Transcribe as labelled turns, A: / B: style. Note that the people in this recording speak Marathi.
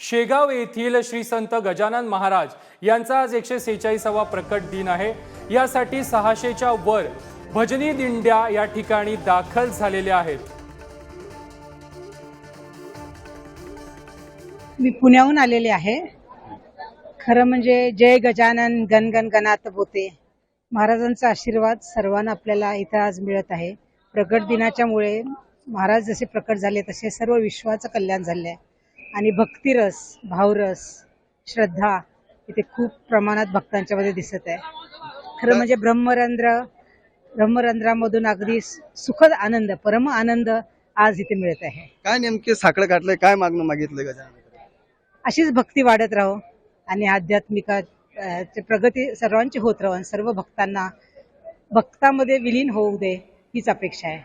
A: शेगाव येथील श्री संत गजानन महाराज यांचा आज एकशे सेहेचाळीसावा प्रकट दिन आहे. यासाठी सहाशेच्या वर भजनी दिंड्या या ठिकाणी दाखल झालेल्या आहेत.
B: मी पुण्याहून आलेले आहे. खरं म्हणजे जय गजानन गणगण गणात बोते महाराजांचा आशीर्वाद सर्वांना आपल्याला इथं आज मिळत आहे. प्रकट दिनाच्यामुळे महाराज जसे प्रकट झाले तसे सर्व विश्वाचं कल्याण झाले आहे आणि भक्तिरस भावरस श्रद्धा इथे खूप प्रमाणात भक्तांच्या मध्ये दिसत आहे. खरं म्हणजे ब्रह्मरंध्र ब्रह्मरंध्रामधून अगदी सुखद आनंद परम आनंद आज इथे मिळत आहे.
C: काय नेमके साकडं काढलंय काय मागणं मागितलंय गजानन
B: अशीच भक्ती वाढत राहो आणि आध्यात्मिका प्रगती सर्वांची होत राहो आणि सर्व भक्तांना भक्तामध्ये विलीन होऊ दे हीच अपेक्षा आहे.